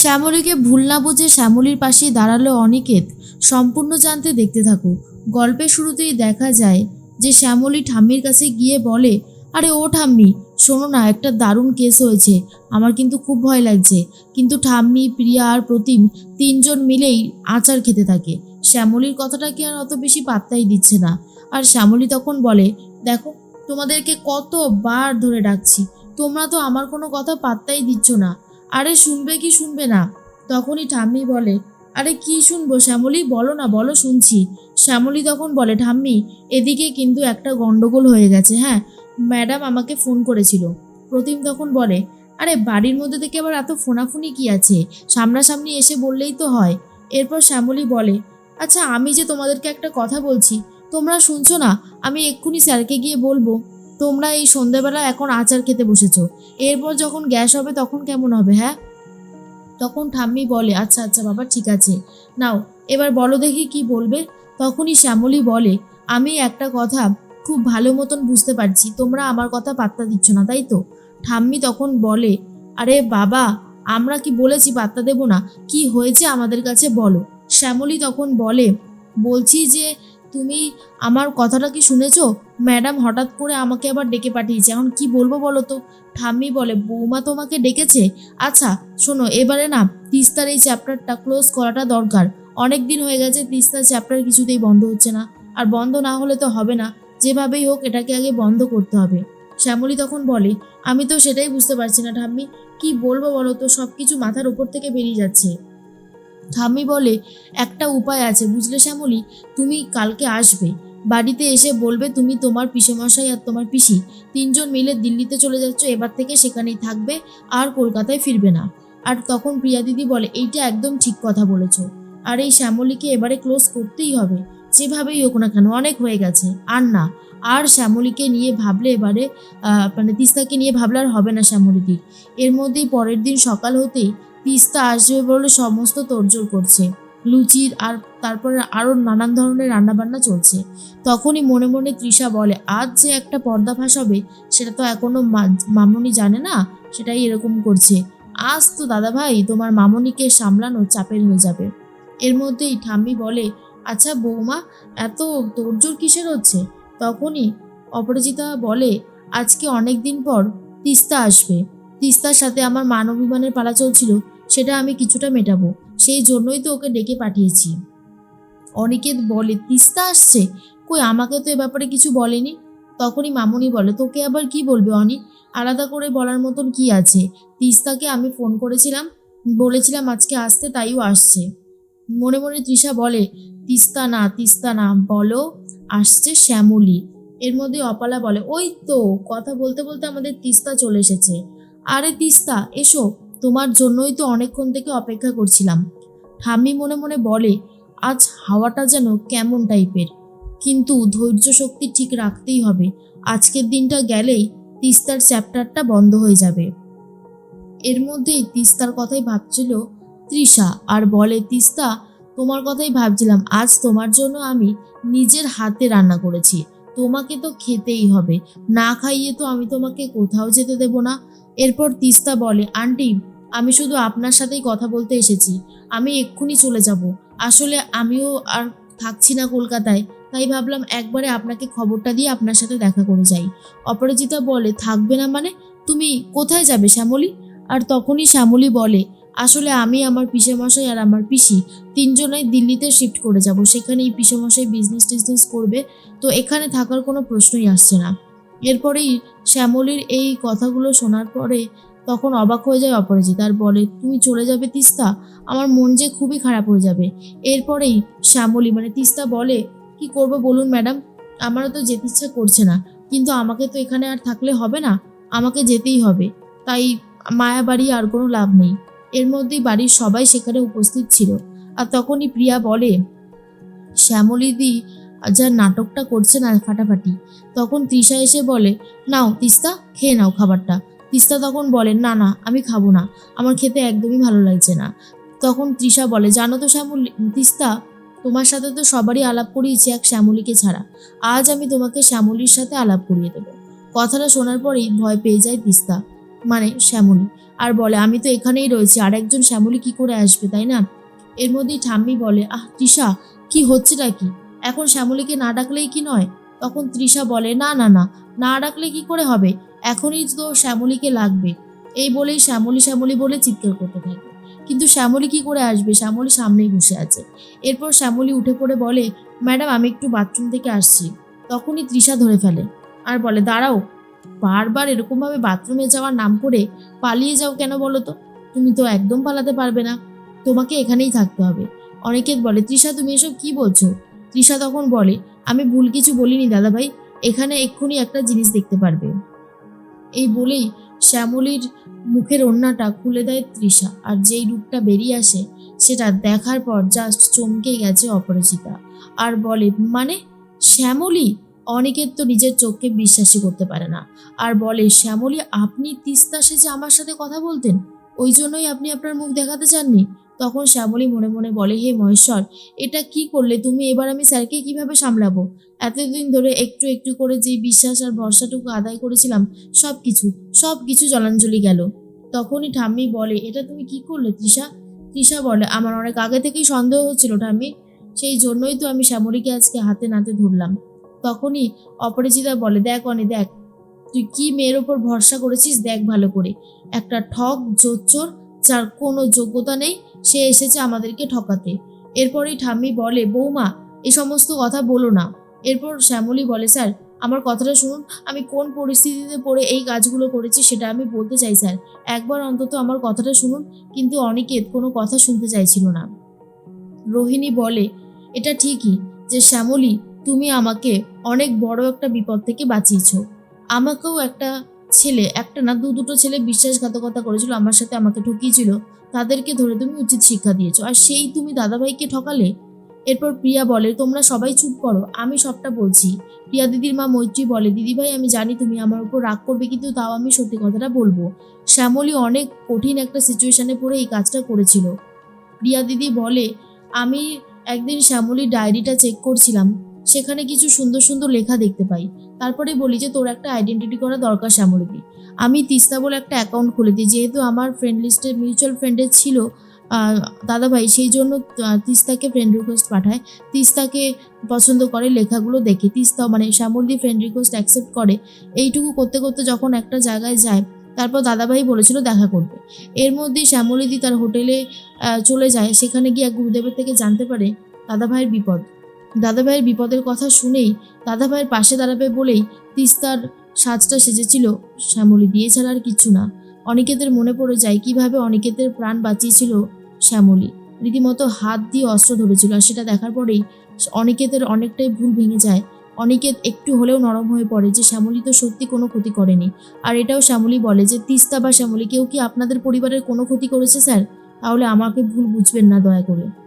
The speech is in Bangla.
শ্যামলীকে ভুল না বুঝে শ্যামলীর পাশে দাঁড়াল অনিকেত। সম্পূর্ণ জানতে দেখতে থাকো। গল্পের শুরুতেই দেখা যায় যে শ্যামলী ঠাম্মির কাছে গিয়ে বলে, আরে ও ঠাম্মি, শোনো না, একটা দারুণ কেস হয়েছে। আমার কিন্তু খুব ভয় লাগছে। কিন্তু ঠাম্মি, প্রিয়া আর প্রতিম তিনজন মিলেই আচার খেতে থাকে। শ্যামলীর কথাটাকে আর অত বেশি পাত্তাই দিচ্ছে না। আর শ্যামলী তখন বলে, দেখো, তোমাদেরকে কতবার ধরে ডাকছি। তোমরা তো আমার কোনো কথা পাত্তাই দিচ্ছ না। আরে শুনবে কি শুনবে না? তখনই ঠাম্মি বলে, আরে কি শুনব শ্যামলী? বলো না, বলো, শুনছি। শ্যামলী তখন বলে, ঠাম্মি, এদিকে কিন্তু একটা গন্ডগোল হয়ে গেছে হ্যাঁ? ম্যাডাম আমাকে ফোন করেছিল। প্রতিম তখন বলে, আরে বাড়ির মধ্যে থেকে আবার এত ফোনাফুনি কি আছে? সামনাসামনি এসে বললেই তো হয়। এরপর শ্যামলী বলে আচ্ছা আমি যে তোমাদেরকে একটা কথা বলছি, তোমরা শুনছো না? আমি এক্ষুনি স্যারকে গিয়ে বলব। তোমরা এই সন্ধেবেলা এখন আচার খেতে বসেছো। এরপর যখন গ্যাস হবে তখন কেমন হবে হ্যাঁ? তখন ঠাম্মি বলে আচ্ছা আচ্ছা বাবা, ঠিক আছে। নাও, এবার বলো দেখি কি বলবে। তখনই শ্যামলী বলে, আমি একটা কথা খুব ভালো মতন বুঝতে পারছি, তোমরা আমার কথা পাত্তা দিচ্ছ না, তাই তো? ঠাম্মি তখন বলে, আরে বাবা, আমরা কি বলেছি পাত্তা দেব না? কি হয়েছে আমাদের কাছে বলো। শ্যামলী তখন বলে, বলছি যে তুমি আমার কথাটা কি শুনেছো? ম্যাডাম হঠাৎ করে আমাকে আবার ডেকে পাঠিয়েছে। এখন কি বলব বলো তো? ঠাম্মি বলে, বৌমা তোমাকে ডেকেছে? আচ্ছা শোনো, এবারে না, তিস্তার এই চ্যাপ্টারটা ক্লোজ করাটা দরকার। অনেক দিন হয়ে গেছে, তিস্তার চ্যাপ্টার কিছুতেই বন্ধ হচ্ছে না। আর বন্ধ না হলে তো হবে না। যেভাবেই হোক, এটাকে আগে বন্ধ করতে হবে। শ্যামলী তখন বলে, আমি তো সেটাই বুঝতে পারছি না ঠাম্মি। কি বলব বলো তো? সব কিছু মাথার উপর থেকে বেরিয়ে যাচ্ছে। ঠাম্মি বলে, একটা উপায় আছে, বুঝলে শ্যামলী? তুমি কালকে আসবে। বাড়িতে এসে বলবে তুমি তোমার পিসেমশাই আর তোমার পিসি। তিনজন মিলে দিল্লিতে চলে যাচ্ছ, এবার থেকে সেখানেই থাকবে, আর কলকাতায় ফিরবে না। আর তখন প্রিয়া দিদি বলে, এইটা একদম ঠিক কথা বলেছ। আর এই শ্যামলীকে এবারে ক্লোজ করতেই হবে। যেভাবেই হোক না কেন, অনেক হয়ে গেছে। আর না, আর শ্যামলীকে নিয়ে ভাবলে এবারে মানে তিস্তাকে নিয়ে ভাবলে আর হবে না শ্যামলীদি এর মধ্যেই পরের দিন সকাল হতেই তিস্তা আসবে বলে সমস্ত তোড়জোড় করছে। লুচির আর তারপরে আরও নানান ধরনের রান্নাবান্না চলছে। তখনই মনে মনে তৃষা বলে, আজ যে একটা পর্দা ফাঁস হবে, সেটা তো এখনও মা- মামনি জানে না, সেটাই এরকম করছে। আজ তো দাদা ভাই তোমার মামনিকে সামলানো চাপের হয়ে যাবে। এর মধ্যেই ঠাম্মি বলে আচ্ছা বৌমা, এত তোড়জোড় কিসের হচ্ছে? তখনই অপরাজিতা বলে, আজকে অনেক দিন পর তিস্তা আসবে। তিস্তার সাথে আমার মানবিমানের পালা চলছিল, সেটা আমি কিছুটা মেটাবো। সেই জন্যই তো ওকে ডেকে পাঠিয়েছি। অনিকেত বলে, তিস্তা আসছে? কই, আমাকে তো এ ব্যাপারে কিছু বলেনি? তখনই মামুনি বলে, তোকে আবার কি বলবে, অনি? আলাদা করে বলার মতন কি আছে? তিস্তাকে আমি ফোন করেছিলাম, বলেছিলাম আজকে আসতে, তাইও আসছে। মনে মনে তৃষা বলে, তিস্তা না তিস্তা না, বলো, আসছে শ্যামলী। এর মধ্যে অপালা বলে, ওই তো, কথা বলতে বলতে আমাদের তিস্তা চলে এসেছে। আরে তিস্তা, এসো। তোমার জন্যই তো অনেকক্ষণ থেকে অপেক্ষা করছিলাম। ঠাম্মি মনে মনে বলে, আজ হাওয়াটা যেন কেমন টাইপের। কিন্তু ধৈর্য শক্তি ঠিক রাখতেই হবে। আজকের দিনটা গেলেই তিস্তার চ্যাপ্টারটা বন্ধ হয়ে যাবে। এর মধ্যেই তিস্তার কথাই ভাবছিল তৃষা, আর বলে, তিস্তা, তোমার কথাই ভাবছিলাম, আজ তোমার জন্য আমি নিজের হাতে রান্না করেছি। তোমাকে তো খেতেই হবে। না খাইয়ে তো আমি তোমাকে কোথাও যেতে দেব না। এরপর তিস্তা বলে, আন্টি, আমি শুধু আপনার সাথেই কথা বলতে এসেছি। আমি এক্ষুনি চলে যাব। আসলে আমিও আর থাকছি না কলকাতায়। তাই ভাবলাম একবারে আপনাকে খবরটা দিয়ে আপনার সাথে দেখা করে যাই। অপরাজিতা বলে, থাকবে না মানে? তুমি কোথায় যাবে শ্যামলী? আর তখনই শ্যামলী বলে, আসলে আমি আমার পিসেমশাই আর আমার পিসি তিনজনাই দিল্লিতে শিফট করে যাব। সেখানেই পিসেমশাই বিজনেস টিজনেস করবে। তো এখানে থাকার কোনো প্রশ্নই আসছে না। এরপরেই শ্যামলীর এই কথাগুলো শোনার পরে তখন অবাক হয়ে যায় অপরাজিতা। আর বলে, তুমি চলে যাবে তিস্তা? আমার মন যে খুবই খারাপ হয়ে যাবে। এরপরেই শ্যামলী মানে তিস্তা বলে, কি করব বলুন ম্যাডাম? আমারও তো যেতে ইচ্ছা করছে না। কিন্তু আমাকে তো এখানে আর থাকলে হবে না? আমাকে যেতেই হবে। তাই মায়া বাড়ি আর কোনো লাভ নেই। এর মধ্যেই বাড়ির সবাই সেখানে উপস্থিত ছিল। আর তখনই প্রিয়া বলে, শ্যামলীদি যা নাটকটা করছে না ফাটাফাটি, তখন তৃষা এসে বলে, নাও তিস্তা, খেয়ে নাও খাবারটা। তিস্তা তখন বলে, না না, আমি খাব না, আমার খেতে একদমই ভালো লাগছে না। তখন তৃষা বলে, জানো তো শ্যামলী, তিস্তা, তোমার সাথে তো সবারই আলাপ করিয়েছি এক শ্যামলীকে ছাড়া। আজ আমি তোমাকে শ্যামলীর সাথে আলাপ করিয়ে দেবো। কথাটা শোনার পরেই ভয় পেয়ে যায় তিস্তা মানে শ্যামলী, আর বলে, আমি তো এখানেই রয়েছি আর একজন শ্যামলী কি করে আসবে, তাই না? এর মধ্যেই ঠাম্মি বলে, আহ, তৃষা, কি হচ্ছেটা কি? এখন শ্যামলীকে না ডাকলেই কি নয়? তখন তৃষা বলে, না না না না ডাকলে কি করে হবে? এখনই তো শ্যামলীকে লাগবে। এই বলেই শ্যামলী শ্যামলী বলে চিৎকার করতে থাকে। কিন্তু শ্যামলী কি করে আসবে? শ্যামলী সামনেই বসে আছে। এরপর শ্যামলী উঠে পড়ে বলে, ম্যাডাম, আমি একটু বাথরুম থেকে আসছি। তখনই তৃষা ধরে ফেলে আর বলে, দাঁড়াও, বারবার এরকমভাবে বাথরুমে যাওয়ার নাম করে পালিয়ে যাও কেন বলো তো? তুমি তো একদম পালাতে পারবে না। তোমাকে এখানেই থাকতে হবে। অনেকে বলে, তৃষা, তুমি এসব কি বলছো? তৃষা তখন বলে, আমি ভুল কিছু বলিনি দাদাভাই, এখানে এক্ষুনি একটা জিনিস দেখতে পারবে। এই বলেই শ্যামলীর মুখের ওড়নাটা খুলে দেয় তৃষা, আর যেই রূপটা বেরিয়ে আসে, সেটা দেখার পর জাস্ট চমকে গেছে অপরাজিতা। আর বলে মানে শ্যামলী? অনেকের তো নিজের চোখকে বিশ্বাসই করতে পারে না। আর বলে, শ্যামলী, আপনি তিস্তা সেজে আমার সাথে কথা বলতেন? ওই জন্যই আপনি আপনার মুখ দেখাতে চাননি? তখন শ্যামলী মনে মনে বলে, হে মহেশ্বর, এটা কি করলে? তুমি এবার আমি স্যারকে কীভাবে সামলাবো? এতদিন ধরে একটু একটু করে যেই বিশ্বাস আর ভরসাটুকু আদায় করেছিলাম সব কিছু সব কিছু জলাঞ্জলি গেল। তখনই ঠাম্মি বলে, এটা তুমি কি করলে, তৃষা? তৃষা বলে, আমার অনেক আগে থেকেই সন্দেহ হচ্ছিল ঠাম্মি, সেই জন্যই তো আমি শ্যামলীকে আজকে হাতে নাতে ধরলাম। তখনই অপরাজিতা বলে, দেখ অনে, দেখ, তুই কি মেয়ের ওপর ভরসা করেছিস? দেখ ভালো করে। একটা ঠক জোচ্চোর যার কোনো যোগ্যতা নেই, সে এসেছে আমাদেরকে ঠকাতে। এরপরেই ঠাম্মি বলে বৌমা এই সমস্ত কথা বলো না। এরপর শ্যামলী বলে, স্যার, আমার কথাটা শুনুন। আমি কোন পরিস্থিতিতে পড়ে এই কাজগুলো করেছি সেটা আমি বলতে চাই, স্যার। একবার অন্তত আমার কথাটা শুনুন, কিন্তু অনিকেত কোনো কথা শুনতে চাইছিল না। রোহিণী বলে, এটা ঠিকই যে শ্যামলী, তুমি আমাকে অনেক বড় একটা বিপদ থেকে বাঁচিয়েছ। আমাকেও একটা ছেলে, একটা না দু দুটো ছেলে বিশ্বাসঘাতকতা করেছিল, আমার সাথে আমাকে ঠকিয়েছিল, তাদেরকে ধরে তুমি উচিত শিক্ষা দিয়েছ। আর সেই তুমি দাদাভাইকে ঠকালে? এরপর প্রিয়া বলে, তোমরা সবাই চুপ করো, আমি সবটা বলছি। প্রিয়া দিদির মা মৈত্রী বলে, দিদিভাই, আমি জানি তুমি আমার উপর রাগ করবে, কিন্তু তাও আমি সত্যি কথাটা বলব। শ্যামলী অনেক কঠিন একটা সিচুয়েশনে পড়ে এই কাজটা করেছিল। প্রিয়া দিদি বলে, আমি একদিন শ্যামলীর ডায়েরিটা চেক করছিলাম, সেখানে কিছু সুন্দর সুন্দর লেখা দেখতে পাই। তারপরে বলি যে তোর একটা আইডেন্টিটি করা দরকার শ্যামলীদি আমি তিস্তা বলে একটা অ্যাকাউন্ট খুলে দিই, যেহেতু আমার ফ্রেন্ড লিস্টে মিউচুয়াল ফ্রেন্ডের ছিল দাদাভাই, সেই জন্য তিস্তাকে ফ্রেন্ড রিকোয়েস্ট পাঠায়। তিস্তাকে পছন্দ করে লেখাগুলো দেখে। তিস্তা মানে শ্যামলদি ফ্রেন্ড রিকোয়েস্ট অ্যাকসেপ্ট করে। এইটুকু করতে করতে যখন একটা জায়গায় যায়, তারপর দাদাভাই বলেছিল দেখা করবে। এর মধ্যেই শ্যামলিদি তার হোটেলে চলে যায়। সেখানে গিয়ে গুরুদেবের থেকে জানতে পারে দাদাভাইয়ের বিপদ। দাদাভাইয়ের বিপদের কথা শুনেই দাদাভাইয়ের পাশে দাঁড়াবে বলেই তিস্তার সাজটা সেজেছিল। শ্যামলী দিয়ে ছাড়া আর কিছু না। অনিকেতের মনে পড়ে যায় কীভাবে অনিকেতের প্রাণ বাঁচিয়েছিল শ্যামলী। রীতিমতো হাত দিয়ে অস্ত্র ধরেছিল আর সেটা দেখার পরেই অনিকেতের অনেকটাই ভুল ভেঙে যায়। অনিকেত একটু হলেও নরম হয়ে পড়ে যে শ্যামলী তো সত্যি কোনো ক্ষতি করেনি। আর এটাও শ্যামলী বলে যে, তিস্তা বা শ্যামলী, কেউ কি আপনাদের পরিবারের কোনো ক্ষতি করেছে, স্যার? তাহলে আমাকে ভুল বুঝবেন না দয়া করে।